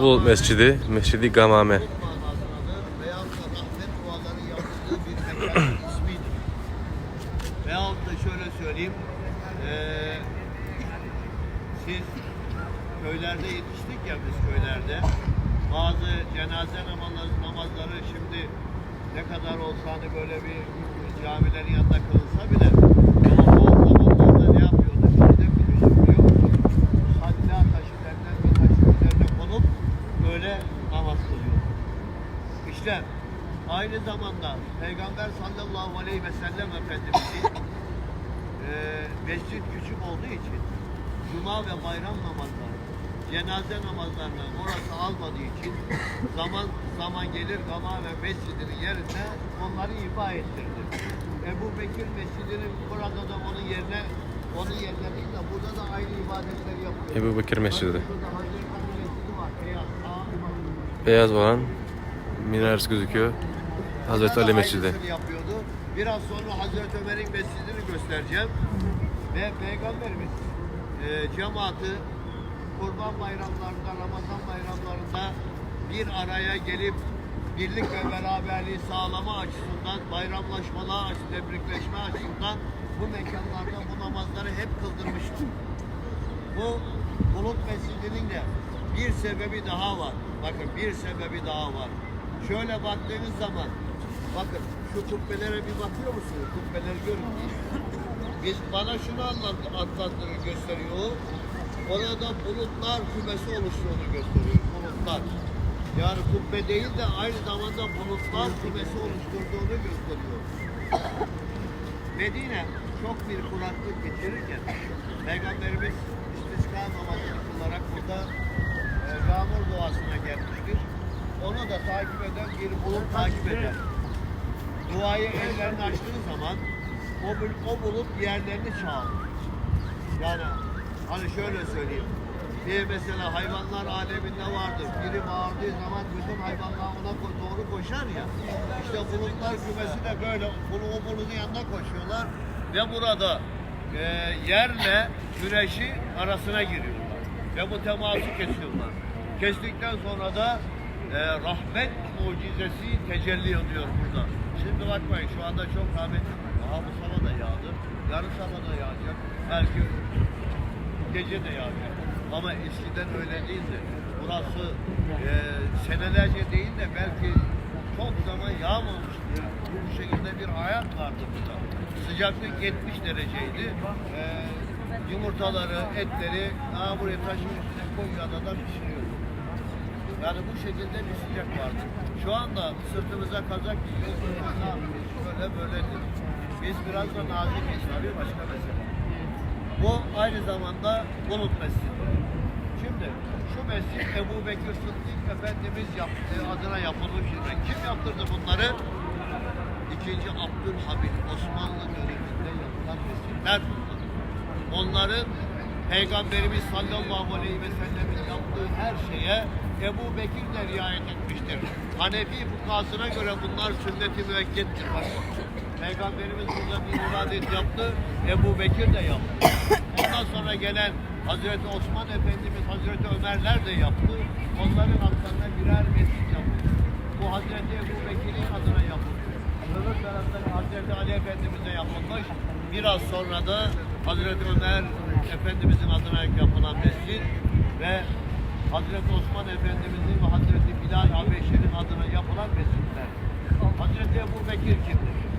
Bu mescidi, Mescidi Gamame. Çok manasındadır. Veyahut da rahmet duaları yapıldığı bir mekanın ismidir. Veyahut da şöyle söyleyeyim. eee, siz köylerde yetiştik ya biz köylerde. Bazı cenaze namazları, namazları şimdi ne kadar olsa hani böyle bir camilerin yanında kılınsa bile ama o zamanlarda ne yapıyordu? Şimdi biliyorsun biliyor musun? Hatta taşı denilen bir taşın üzerine konup böyle namaz kılıyor. İşte aynı zamanda Peygamber sallallahu aleyhi ve sellem Efendimizin e, mescit küçük olduğu için Cuma ve bayram namazları, cenaze namazlarını orası almadığı için zaman zaman gelir Gama ve Mescidinin yerine onları ifa ettirdi. Ebu Bekir Mescidi'nin burada da onun yerine onun yerine değil de burada da aynı ibadetleri yapıyor. Ebu Bekir Mescidi. Beyaz, olan minaresi gözüküyor. Hazreti Ali Mescidi. Yapıyordu. Biraz sonra Hazreti Ömer'in mescidini göstereceğim. Ve Peygamberimiz e, cemaati kurban bayramlarında, Ramazan bayramlarında bir araya gelip birlik ve beraberliği sağlama açısından, bayramlaşmalar, açı- tebrikleşme açısından bu mekanlarda bu namazları hep kıldırmıştır. Bu Bulut Mescidi'nin de bir sebebi daha var. Bakın bir sebebi daha var. Şöyle baktığınız zaman bakın şu kubbelere bir bakıyor musunuz? Kubbeleri görün. Biz bana şunu anlat, anlattığını gösteriyor. Orada bulutlar kümesi oluştuğunu gösteriyor. Bulutlar. Yani kubbe değil de aynı zamanda bulutlar kümesi oluşturduğunu gösteriyor. Medine çok bir kuraklık geçirirken Peygamberimiz istisqa namazını kılarak burada e, yağmur duasına gelmiştir. Onu da takip eden bir bulut takip eder. Duayı ellerini açtığı zaman o, o bulut diğerlerini çağırır. Yani hani şöyle söyleyeyim. Bir mesela hayvanlar aleminde vardır. Biri bağırdığı zaman bütün hayvanlar ona doğru koşar ya. İşte bulutlar kümesi de böyle bunu o bulutun yanına koşuyorlar ve burada e, yerle güneşi arasına giriyorlar. Ve bu teması kesiyorlar. Kestikten sonra da e, rahmet mucizesi tecelli ediyor burada. Şimdi bakmayın şu anda çok rahmet Aha bu sabah da yağdı. Yarın sabah da yağacak. Belki gece de yağacak. Ama eskiden öyle değildi. Burası e, senelerce değil de belki çok zaman yağmamıştı. Bu şekilde bir hayat vardı burada. Sıcaklık 70 dereceydi. E, yumurtaları, etleri daha buraya taşın üstüne koyuyor adam pişiriyor. Yani bu şekilde bir sıcak vardı. Şu anda sırtımıza kazak giyiyoruz. Böyle böyledir. Biz biraz da nazikiz tabii başka mesele. Bu aynı zamanda bulut mescidi. Şimdi şu mescid Ebu Bekir Sıddık Efendimiz yaptığı adına yapılmış. bir- Kim yaptırdı bunları? İkinci Abdülhamid Osmanlı döneminde yapılan mescidler bunlar. Onların Peygamberimiz sallallahu aleyhi ve sellemin yaptığı her şeye Ebu Bekir de riayet etmiştir. Hanefi fukasına göre bunlar sünnet-i müekkettir. Peygamberimiz burada bir ibadet yaptı, Ebu Bekir de yaptı. Ondan sonra gelen Hazreti Osman Efendimiz, Hazreti Ömerler de yaptı. Onların hakkında birer mescid yapıldı. Bu Hazreti Ebu Bekir'in adına yapıldı. Öbür tarafta Hazreti Ali Efendimiz'e yapılmış. Biraz sonra da Hazreti Ömer Efendimiz'in adına yapılan mescid ve Hazreti Osman Efendimiz'in ve Hazreti Bilal Habeşi'nin adına yapılan mescidler. Hazreti Ebu Bekir kimdir?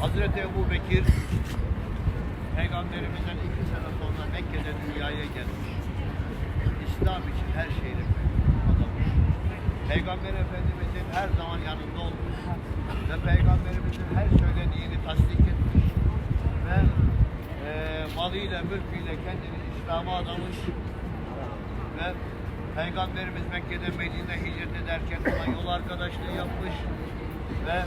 Hazreti Ebu Bekir Peygamberimizden iki sene sonra Mekke'de dünyaya gelmiş. İslam için her şeyle adamış. Peygamber Efendimizin her zaman yanında olmuş. Ve Peygamberimizin her söylediğini tasdik etmiş. Ve e, malıyla, mülküyle kendini İslam'a adamış. Ve Peygamberimiz Mekke'den Medine hicret ederken ona yol arkadaşlığı yapmış. Ve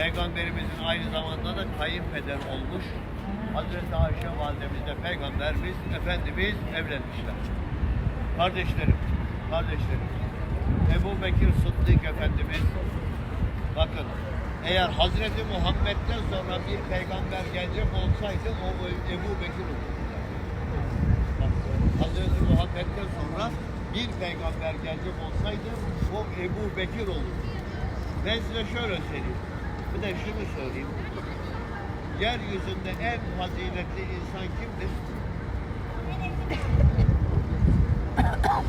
Peygamberimizin aynı zamanda da kayınpeder olmuş. Hazreti Ayşe validemizle Peygamberimiz, Efendimiz evlenmişler. Kardeşlerim, kardeşlerim. Ebu Bekir Sıddık Efendimiz bakın eğer Hazreti Muhammed'den sonra bir peygamber gelecek olsaydı o Ebu Bekir olurdu. Bak, bir peygamber gelecek olsaydı o Ebu Bekir olur. Ben size şöyle söyleyeyim. Bir de şunu söyleyeyim. Yeryüzünde en faziletli insan kimdir?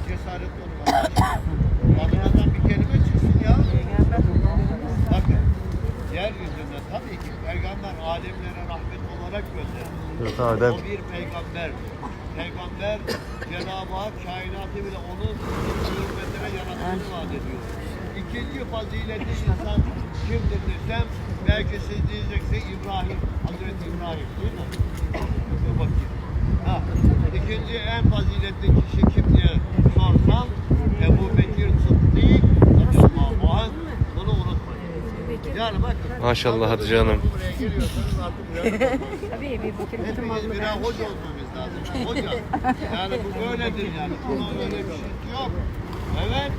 Cesaret olmaz. Adınızdan bir kelime çıksın ya. Bakın, yeryüzünde tabii ki peygamber alemlere rahmet olarak gönderildi. Evet. O bir peygamber. Peygamber Cenab-ı Hak kainatı bile onun hürmetine yarattığını vaat ediyor. İkinci faziletli insan kimdir desem belki siz diyeceksiniz İbrahim, Hazreti İbrahim değil mi? Dur bakayım. Ha, ikinci en faziletli kişi kim diye sorsam Ebu Bekir Sıddık radıyallahu anh bunu unutmayın. Yani bakın. Maşallah Hatice Hanım. Buraya artık Tabii bütün Hepimiz malını birer hoca olmamız lazım. Hoca. Yani bu böyledir yani. Buna öyle bir şey yok. Evet.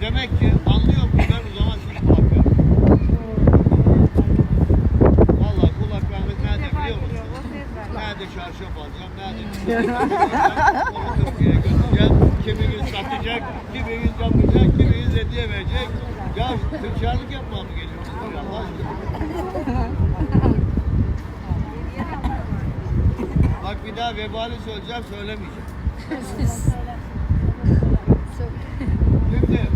Demek ki anlıyorum ki ben o zaman siz kulak verin. Valla kulak vermek nerede biliyor musunuz? Nerede çarşaf alacağım, nerede bir şey alacağım, onu Türkiye'ye götüreceğim. Kiminiz satacak, kiminiz yapacak, kiminiz hediye verecek. Ya tüccarlık yapmaya mı geliyorsunuz buraya Allah aşkına? Bak bir daha vebali söyleyeceğim, söylemeyeceğim. Şimdi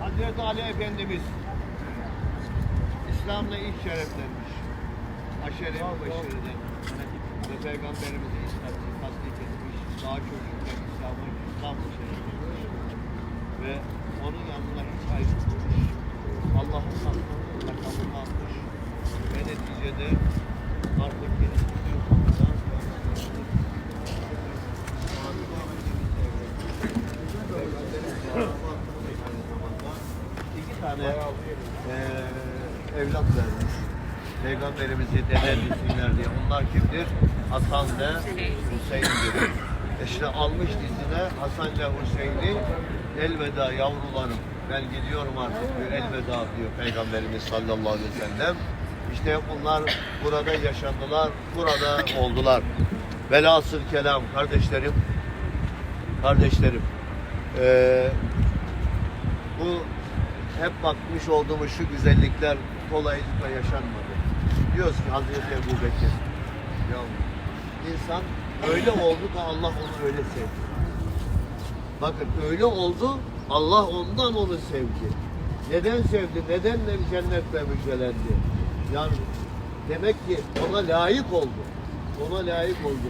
Hazreti Ali Efendimiz İslam'la ilk şereflenmiş. Aşere-i Mübeşşere'den ve Peygamberimizi İslam tasdik etmiş. Daha çocukken İslam'ı İslam'la şereflenmiş. Ve onun yanına hiç ayrılmamış. Allah'ın. Ve neticede artık bir konuda İki tane eee evlat vermiş. Peygamberimizi dede desinler diye. Onlar kimdir? Hasan ve Hüseyin'dir. İşte almış dizine Hasan ile Hüseyin'i elveda yavrularım. Ben gidiyorum artık diyor. Elveda diyor Peygamberimiz sallallahu aleyhi ve sellem. İşte bunlar burada yaşadılar, burada oldular. Velhasıl kelam kardeşlerim, kardeşlerim. eee bu hep bakmış olduğumuz şu güzellikler kolaylıkla yaşanmadı. Diyoruz ki Hazreti Ebu Bekir. Ya insan öyle oldu da Allah onu öyle sevdi. Bakın öyle oldu Allah ondan onu sevdi. Neden sevdi? Neden de cennetle müjdelendi? Yani demek ki ona layık oldu. Ona layık oldu.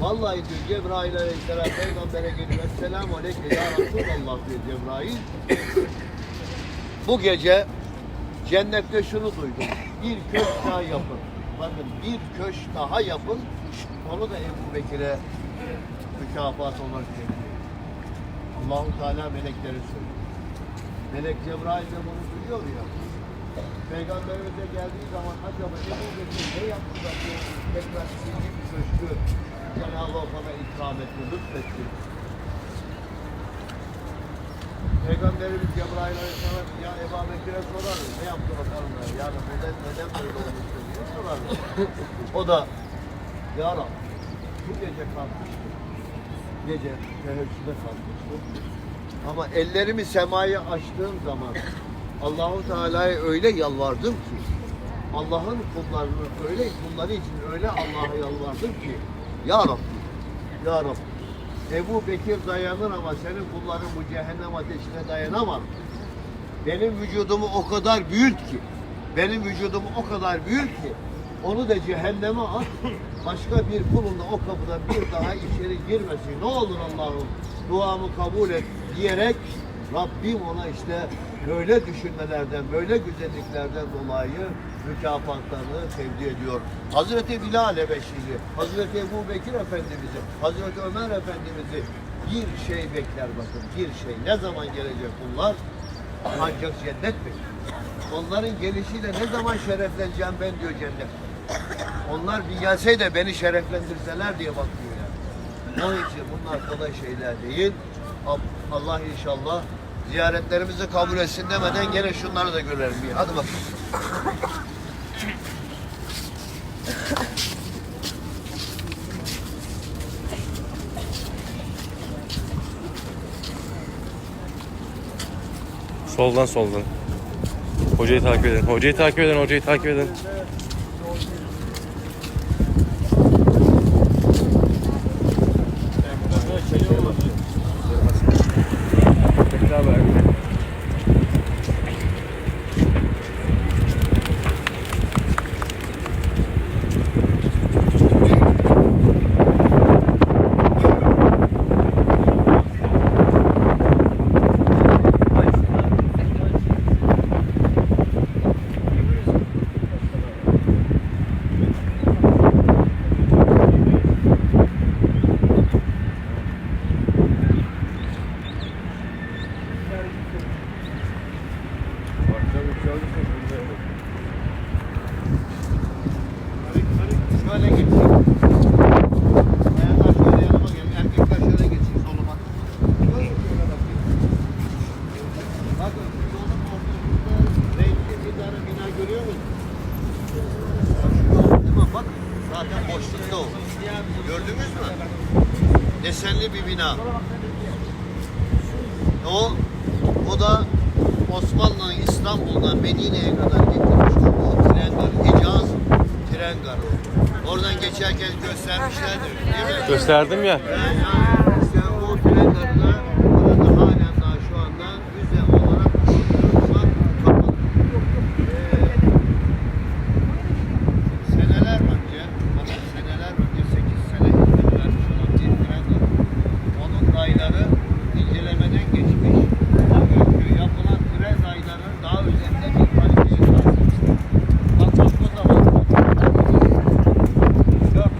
Vallahi diyor Cebrail aleyhisselam peygambere geliyor. Esselamu aleyke ya Resulallah diyor Cebrail. Bu gece cennette şunu duydum. Bir köşk daha yapın. Bakın bir köşk daha yapın. Onu da Ebu Bekir'e mükafat olarak veriyor. Allahu Teala meleklere söylüyor. Melek Cebrail de bunu duyuyor ya. Peygamberimize geldiği zaman acaba Ebu Bekir ne yaptı da tekrar ikinci bir köşkü Cenab-ı Hak ona ikram etti, lütfetti. Peygamberimiz Cebrail Aleyhisselam ya Ebu Bekir'e sorar ne yaptı bakalım der. Yani neden, neden böyle olmuştu diye sorar. o da ya Rab bu gece kalkmıştı. Gece teheccüde kalkmıştı. Ama ellerimi semaya açtığım zaman Allahu Teala'ya öyle yalvardım ki Allah'ın kullarını öyle kulları için öyle Allah'a yalvardım ki Ya Rabbi Ya Rabbi Ebu Bekir dayanır ama senin kulların bu cehennem ateşine dayanamaz. Benim vücudumu o kadar büyüt ki benim vücudumu o kadar büyüt ki onu da cehenneme at. Başka bir kulun da o kapıdan bir daha içeri girmesin. Ne olur Allah'ım duamı kabul et diyerek Rabbim ona işte böyle düşünmelerden, böyle güzelliklerden dolayı mükafatlarını tevdi ediyor. Hazreti Bilal Ebeşi'yi, Hazreti Ebu Bekir Efendimiz'i, Hazreti Ömer Efendimiz'i bir şey bekler bakın, bir şey. Ne zaman gelecek bunlar? Ancak cennet bekliyor. Onların gelişiyle ne zaman şerefleneceğim ben diyor cennet. Onlar bir gelse de beni şereflendirseler diye bakıyor yani. Onun için bunlar kolay şeyler değil. Allah inşallah ziyaretlerimizi kabul etsin demeden gene şunları da görelim bir. Hadi bakalım. Soldan soldan. Hocayı takip edin. Hocayı takip edin. Hocayı takip edin. Gösterdim ya. Yani işte o tren garı da burada halen daha şu anda müze olarak kullanılıyor. Şu an kapalı. Ee, seneler önce, bakın seneler önce 8 sene hizmet vermiş olan bir tren garı. Onun rayları incelemeden geçmiş. O günkü yapılan tren rayları daha üzerinde bir kaliteye sahipmiştir. Bak bak o zaman. Dört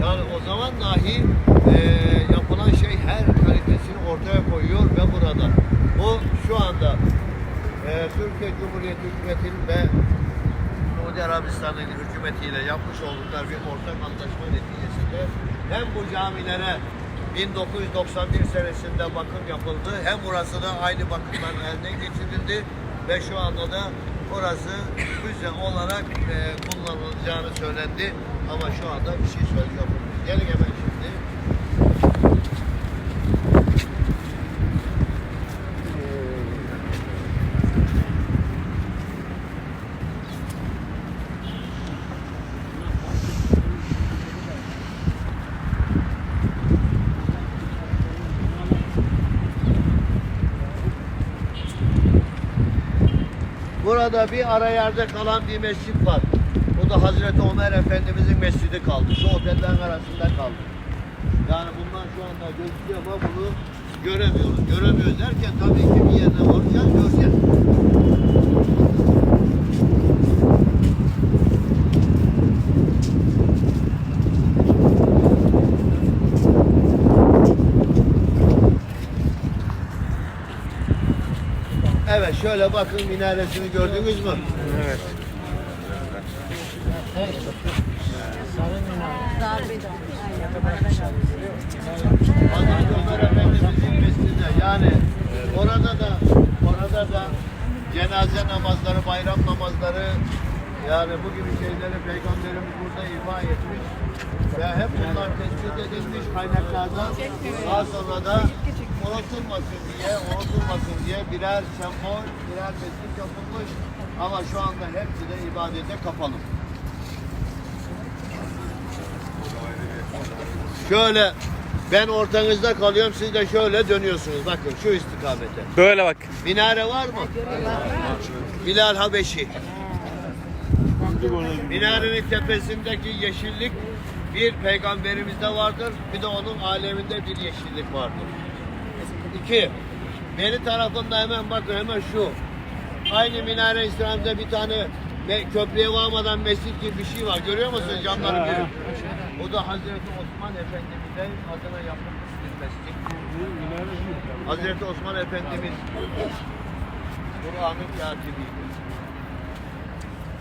Yani o zaman dahi eee, yapılan şey her kalitesini ortaya koyuyor ve burada. Bu şu anda eee, Türkiye Cumhuriyeti hükümetinin ve Suudi Arabistan'ın hükümetiyle yapmış oldukları bir ortak anlaşma neticesinde hem bu camilere 1991 senesinde bakım yapıldı hem burası da aynı bakımların elden geçirildi ve şu anda da burası müze olarak eee, kullanılacağını söylendi ama şu anda bir şey söyleyeceğim. Gelin hemen şimdi. Burada bir ara yerde kalan bir mescit var. O da Hazreti Ömer Efendimizin mescidi kaldı. Şu otellerin arasında kaldı. Yani bundan şu anda gözüküyor ama bunu göremiyoruz. Göremiyoruz derken tabii ki bir yerine varacağız, göreceğiz. Evet şöyle bakın minaresini gördünüz mü? Evet. Ömer Efendimizin mescidinde yani orada da orada da cenaze namazları, bayram namazları yani bu gibi şeyleri Peygamberimiz burada ifa etmiş ve hep bunlar tespit edilmiş kaynaklarda daha sonra da unutulmasın diye unutulmasın diye birer sembol, birer mescit yapılmış ama şu anda hepsi de ibadete kapalı. Şöyle ben ortanızda kalıyorum siz de şöyle dönüyorsunuz. Bakın şu istikamete. Böyle bak. Minare var mı? Bilal Habeşi. Minarenin tepesindeki yeşillik bir peygamberimizde vardır. Bir de onun aleminde bir yeşillik vardır. İki. Beni tarafında hemen bakın hemen şu. Aynı minare İslam'da bir tane me- köprüye varmadan mescit gibi bir şey var. Görüyor musunuz camları büyük? O da Hazreti Osman Efendimiz'in adına yapılmış bir mescit. Hazreti Osman Efendimiz Kur'an'ın katibiydi.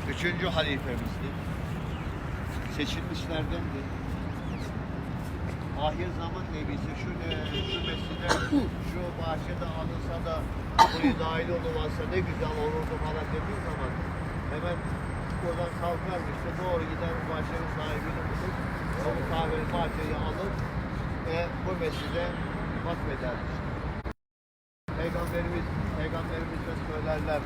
Üçüncü halifemizdi. Seçilmişlerdendi. Ahir zaman nebisi şu ne, şu mescide, şu bahçede alınsa da buraya dahil olmazsa ne güzel olurdu falan dediği zaman hemen oradan kalkarmıştı. Doğru giden bahçenin sahibini bulup o kahvenin bahçeyi alıp ve bu mescide vakfedermişti. Peygamberimiz, Peygamberimiz de söylerler.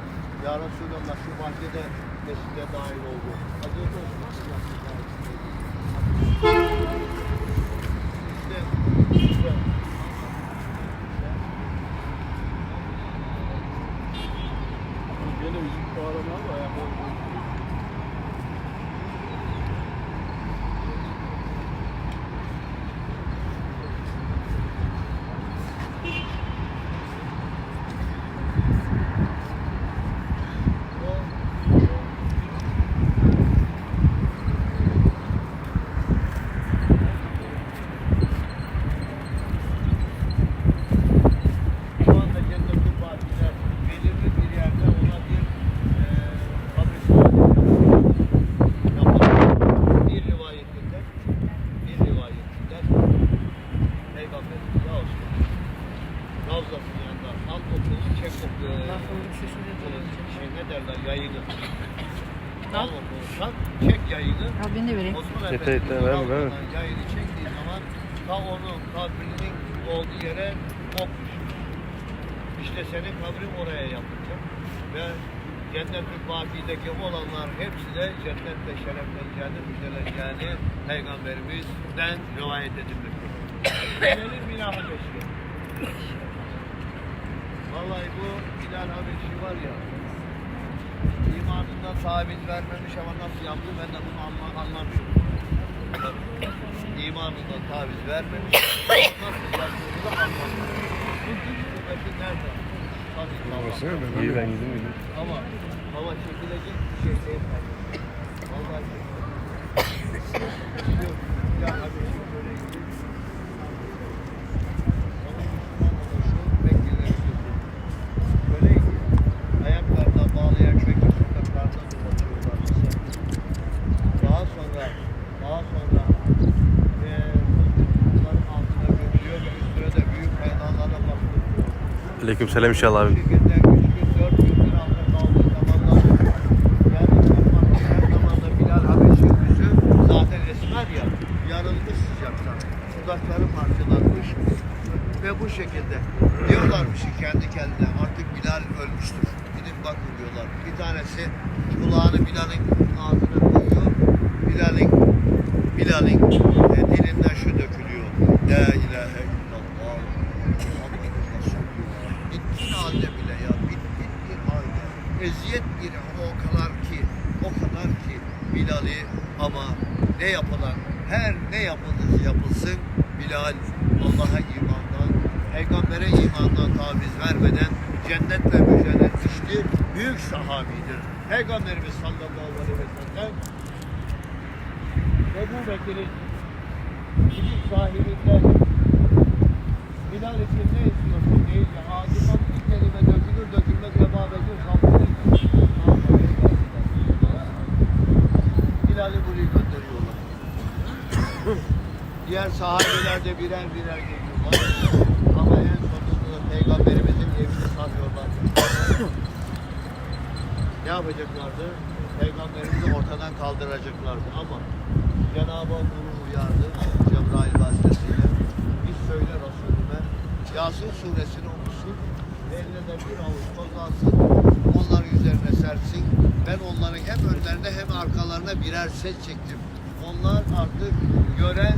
Ya Resulallah şu bahçede mescide dahil oldu. Hazreti Osman İşte, işte. Gene müzik bağlama var ya. Şu anda Cennet-ül Bahçe'de belirli bir yerde ona bir e, kabristan yapılıyor. Bir rivayetinde bir rivayetinde Peygamberimiz olsun. Ravzasının yanında alt okulu çek okuyor. Şey ne derler yayını. Al okulu tak çek yayını. Al beni de verme, verme. Ravza'dan yayını çektiği zaman ta onun kabrinin olduğu yere ok. İşte senin kabrin oraya yapılacak. Ve Cennet-ül Baki'deki olanlar hepsi de cennetle şerefleneceğini, müjdeleneceğini Peygamberimizden rivayet edilmektedir. Gelelim Bilal Habeşi'ye. Vallahi bu Bilal Habeşi var ya, imanından taviz vermemiş ama nasıl yaptı ben de bunu anla, anlamıyorum. İmanından taviz vermemiş, nasıl yaptığını da anlamıyorum. Bu güç kuvveti nerede? Tabii Allah. İyi ben gideyim. Ama ama çekilecek bir şey değil. Vallahi ya abi şu böyle gidiyor. Ama Müslüman oluşu Mekke'leri götürdü. Böyle ayaklarına bağlayan Mekke sokaklarında dolaşıyorlar. Daha sonra daha sonra eee bunların altına götürüyor ve üstüne de büyük kaynağlara bastırıyor. Aleyküm selam inşallah abi. Şirketten üç gün, dört gün bir hafta kaldığı zamanlar yani Osmanlı her zaman da Bilal Habeşi yüzü zaten esmer ya yarılmış sıcaktan. Dudakları parçalanmış ve bu şekilde diyorlarmış ki kendi kendine artık Bilal ölmüştür. Gidip bakın. Bir tanesi kulağını Bilal'in ağzına koyuyor. Bilal'in e, dilinden şu dökülüyor. La ilahe illallah. Muhammed Resulullah. Bitkin halde bile ya. Bitkin bir halde. Eziyet bir ama o kadar ki o kadar ki Bilal'i ama ne yapılan her ne yapılırsa yapılsın Bilal Allah'a imandan peygambere imandan taviz vermeden cennetle müjdelenmiştir. Büyük sahabidir. Peygamberimiz sallallahu aleyhi ve sellem Ebu Bekir'in ilim sahibinden Bilal için ne istiyorsun deyince ağzından bir kelime dökülür dökülmez Ebu Bekir kalkıyor. Bilal'i buraya gönderiyorlar. Diğer sahabeler de birer birer geliyorlar. Ama en sonunda da Peygamberimizin evini sarıyorlar. ne yapacaklardı? Peygamberimizi ortadan kaldıracaklardı ama Cenab-ı Hak onu uyardı Cebrail vasıtasıyla. Git söyle Resulüme Yasin suresini okusun eline de bir avuç toz alsın. Onlar üzerine sersin. Ben onların hem önlerine hem arkalarına birer set çektim. Onlar artık gören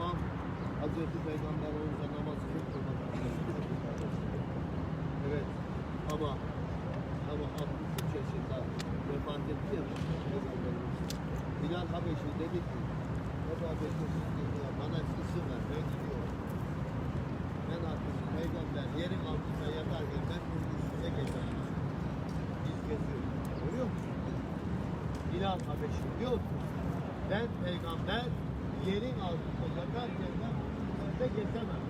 İmam Hazreti Peygamber olunca namazı kılmadan Evet ama ama 63 yaşında vefat etti ya Peygamberimiz. Bilal Habeşi dedi ki Bekir Sıddık'a bana isim ver ben gidiyorum. Ben artık peygamber yerin altında yatarken ben bunun üstüne geçerim. Biz geziyoruz. Görüyor musun? Bilal Habeşi diyor ki ben peygamber yerin altında bunun üzerinde geçemem.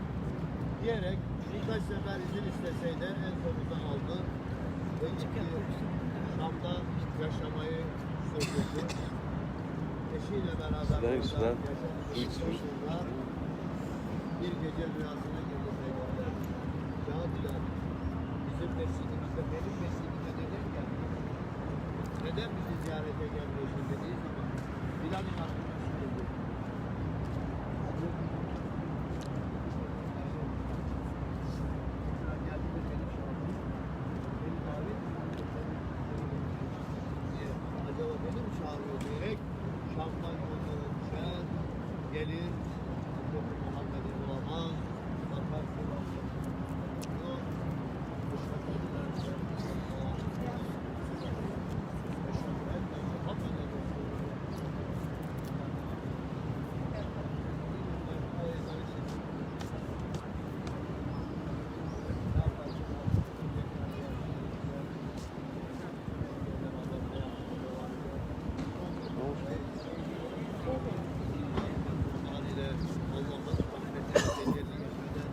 Diyerek birkaç sefer izin isteseydi en sonunda aldı. Ve gitti. Şam'da yaşamayı sürdürdü. Eşiyle beraber sonra bir gece rüyasına girdi peygamber. Ya Bilal, bizim mescidimizde, benim mescidime neden geldin? Neden bizi ziyarete gelmiyorsun dediği zaman Bilal'in aklına şu geldi. Bilal geldi de beni çağırdı. Beni davet etti. diye acaba beni mi çağırıyor diyerek Şam'dan yollara düşer, gelir, Hazreti Muhammed'i bulamaz, bakar ki yok, Eşhedü en la ilahe illallah, Eşhedü enne Muhammeden Resulullah. haliyle Allah'ın rahmetine tecelli etmeden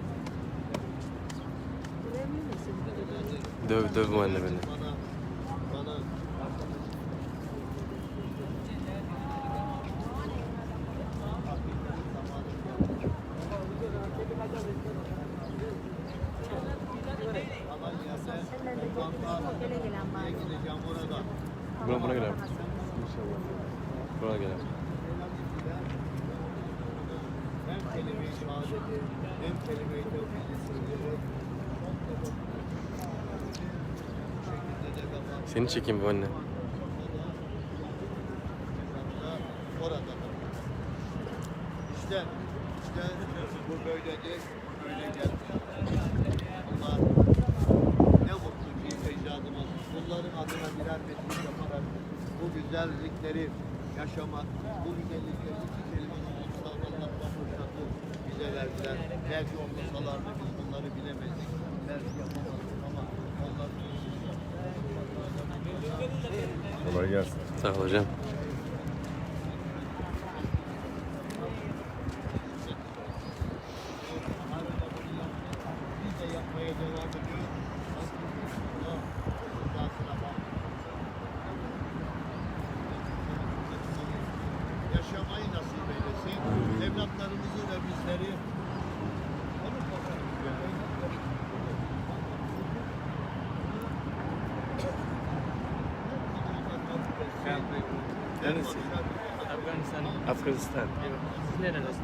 Döv döv bu anne beni. Buna buna gelelim. Buna gelelim. Hem kelime-i şehadeti hem kelime-i tevhidi söyleyerek bu şekilde de kapat. Seni çekeyim bu anne. Orada İşte, işte bu böyledir, böyle geldi. Bunlar ne mutlu ki ecdadımız bunların adına birer metin yaparak bu güzellikleri yaşamak, bu güzellikleri iki kelimenin olsa anlatma fırsatı bize verdiler. Belki olmasalardı biz bunları bilemezdik. Belki yapamazdık ama onlar Kolay gelsin. Sağ ol hocam. Biz de yapmaya devam ediyoruz. Allah rızasına bak. Yaşamayı nasip eylesin. Evlatlarımızı ve bizleri Neresi? Afganistan. Evet. Siz nerelisiniz?